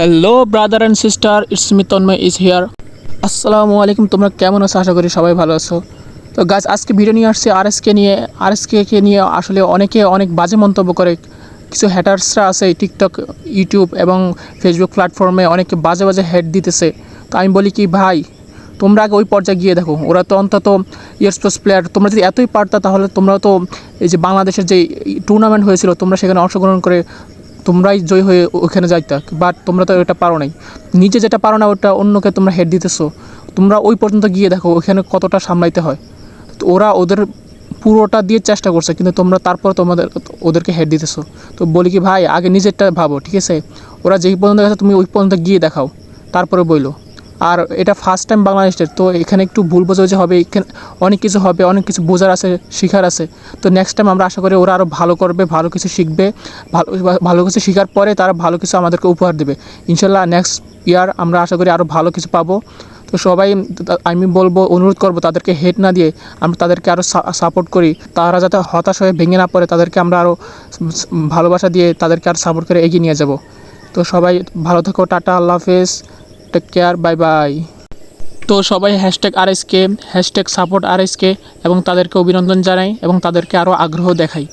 Hello brother and sister it's me Tanmoy is here আসসালামু আলাইকুম তোমরা কেমন আছো? আশা করি সবাই ভালো আছো। তো গাছ আজকে ভিডিও নিয়ে আসছি আর এসকে নিয়ে। আর কে নিয়ে আসলে অনেকে অনেক বাজে মন্তব্য করে। কিছু হ্যাটার্সরা আছে টিকটক ইউটিউব এবং ফেসবুক প্ল্যাটফর্মে অনেকে বাজে বাজে হেড দিতেছে। তো আমি বলি কি, ভাই, তোমরা আগে ওই পর্যায়ে গিয়ে দেখো। ওরা তো অন্তত ইয়ারস্পোর্টস প্লেয়ার তোমরা যদি এতই পারতা তাহলে তোমরা তো এই যে বাংলাদেশের যে টুর্নামেন্ট হয়েছিল, তোমরা সেখানে অংশগ্রহণ করে তোমরাই জয় হয়ে ওখানে যাইতা বাট তোমরা তো এটা পারো নাই। নিজে যেটা পারো না, ওটা অন্যকে তোমরা হেড দিতেছো। তোমরা ওই পর্যন্ত গিয়ে দেখো ওখানে কতটা সামলাইতে হয়। তো ওরা ওদের পুরোটা দিয়ে চেষ্টা করছে, কিন্তু তোমরা তারপর তোমাদের ওদেরকে হেড দিতেছো। তো বলি কি, ভাই, আগে নিজেরটা ভাবো, ঠিক আছে? ওরা যেই পর্যন্ত গেছে, তুমি ওই পর্যন্ত গিয়ে দেখাও। তারপরে বইলো। আর এটা ফার্স্ট টাইম বাংলাদেশের তো এখানে একটু ভুল বোঝাবুঝি হবে, এখানে অনেক কিছু হবে, অনেক কিছু বোঝার আছে, শেখার আছে। তো নেক্সট টাইম আমরা আশা করি ওরা আরও ভালো করবে, ভালো কিছু শিখবে, ভালো ভালো কিছু শেখার পরে তারা ভালো কিছু আমাদেরকে উপহার দেবে। ইনশাল্লাহ নেক্সট ইয়ার আমরা আশা করি আরও ভালো কিছু পাবো। তো সবাই, আমি বলব, অনুরোধ করব তাদেরকে হেড না দিয়ে আমরা তাদেরকে আরও সাপোর্ট করি। তারা যাতে হতাশ হয়ে ভেঙে না পড়ে, তাদেরকে আমরা আরও ভালোবাসা দিয়ে তাদেরকে আর সাপোর্ট করে এগিয়ে নিয়ে যাব। তো সবাই ভালো থাকো, টাটা, আল্লাহ হাফেজ। টেক কেয়ার বাই বাই তো সবাই hashtag R SK hashtag support R SK এবং তাদেরকে অভিনন্দন জানাই এবং তাদেরকে আরও আগ্রহ দেখাই।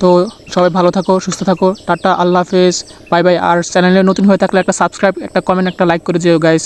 তো সবাই ভালো থাকো, সুস্থ থাকো, টাটা, আল্লাহ হাফেজ বাই বাই আর চ্যানেলে নতুন হয়ে থাকলে একটা সাবস্ক্রাইব একটা কমেন্ট একটা লাইক করে যেও গাইস